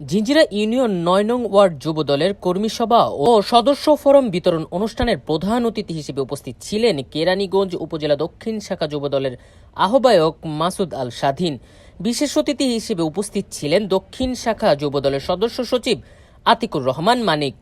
Jinjira union নয় নং word যুবদলের কর্মী সভা ও সদস্য ফোরাম বিতরণ অনুষ্ঠানের প্রধান অতিথি হিসেবে উপস্থিত ছিলেন কেরানীগঞ্জ উপজেলা দক্ষিণ শাখা যুবদলের আহ্বায়ক মাসুদ আল স্বাধীন। বিশেষ অতিথি হিসেবে উপস্থিত ছিলেন দক্ষিণ শাখা যুবদলের সদস্য সচিব আতিকুর রহমান মানিক।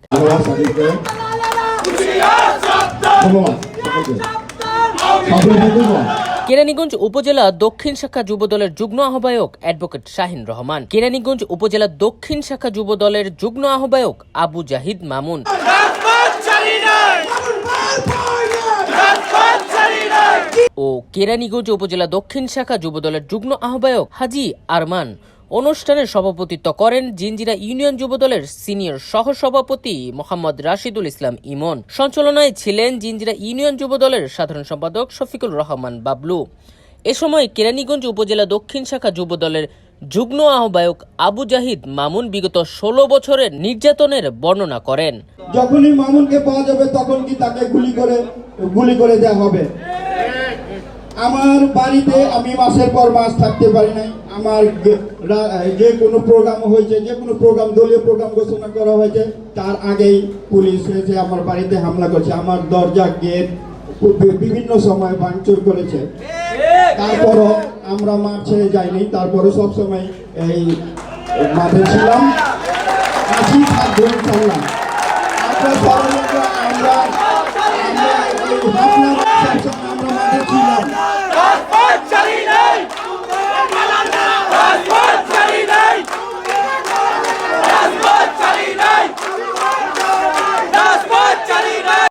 কেরানীগঞ্জ উপজেলা দক্ষিণ শাখা যুব দলের যুগ্ম আহ্বায়ক অ্যাডভোকেট শাহিন রহমান। কেরানীগঞ্জ উপজেলা দক্ষিণ শাখা যুব দলের যুগ্ম আহ্বায়ক আবু জাহিদ মামুন। ও কেরানীগঞ্জ উপজেলা দক্ষিণ শাখা যুব দলের যুগ্ম আহ্বায়ক হাজি আরমান। অনুষ্ঠানের সভাপতিত্ব করেন জিঞ্জিরা ইউনিয়ন যুবদলের সিনিয়র সহসভাপতি মোহাম্মদ রাশিদুল ইসলাম ইমন। সঞ্চালনায় ছিলেন জিঞ্জিরা ইউনিয়ন যুবদলের সাধারণ সম্পাদক শফিকুল রহমান বাবলু। এ সময় কেরানীগঞ্জ উপজেলা দক্ষিণ শাখা যুবদলের যুগ্ম আহ্বায়ক আবু জাহিদ মামুন বিগত ষোলো বছরের নির্যাতনের বর্ণনা করেন। যখনই মামুনকে পাওয়া যাবে তখন কি তাকে গুলি করে গুলি করে দেওয়া হবে? আমার বাড়িতে আমি মাসের পর মাস থাকতে পারি নাই। আমার যে কোনো প্রোগ্রাম হয়েছে, যে কোনো প্রোগ্রাম দলীয় প্রোগ্রাম ঘোষণা করা হয়েছে, তার আগেই পুলিশ এসে আমার বাড়িতে হামলা করছে। আমার দরজা, গেট বিভিন্ন সময় ভাঙচুর করেছে। তারপরও আমরা মাঠ ছেড়ে যাইনি। তারপরে সবসময় এই মাঠে ছিলাম। আমরা সবসময় আমরা মাঠে ছিলাম রাজপথ চালি নাই রাজপথ চালি নাই রাজপথ চালি নাই রাজপথ চালি নাই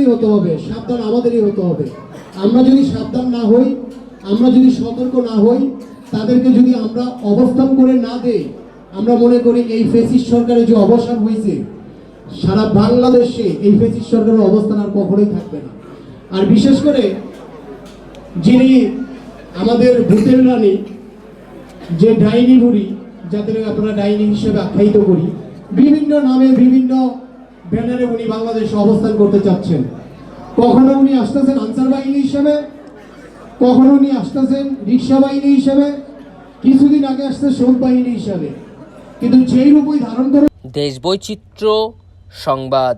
আমাদেরই হতে হবে, সাবধান আমাদেরই হতে হবে। আমরা যদি সাবধান না হই, আমরা যদি সতর্ক না হই, তাদেরকে যদি আমরা অবস্থান করে না দেই, আমরা মনে করি এই ফেসিস সরকারের যে অবসান হয়েছে, সারা বাংলাদেশে এই ফেসিস সরকারের অবস্থান আর কখনোই থাকবে না। আর বিশেষ করে যিনি আমাদের ভূতের রানী, যে ডাইনি বুড়ি যাদের আমরা ডাইনি হিসেবে আখ্যায়িত করি, বিভিন্ন নামে বিভিন্ন ব্যানারে উনি বাংলাদেশে অবস্থান করতে চাচ্ছেন। কখনো উনি আসতেছেন আনসার বাহিনী হিসেবে? কখনো উনি আসতেছেন রিক্সা বাহিনী হিসেবে? কিছুদিন আগে আসছে শ্রম বাহিনী হিসাবে। কিন্তু যেই রূপই ধারণ করে দেশ বৈচিত্র্য সংবাদ।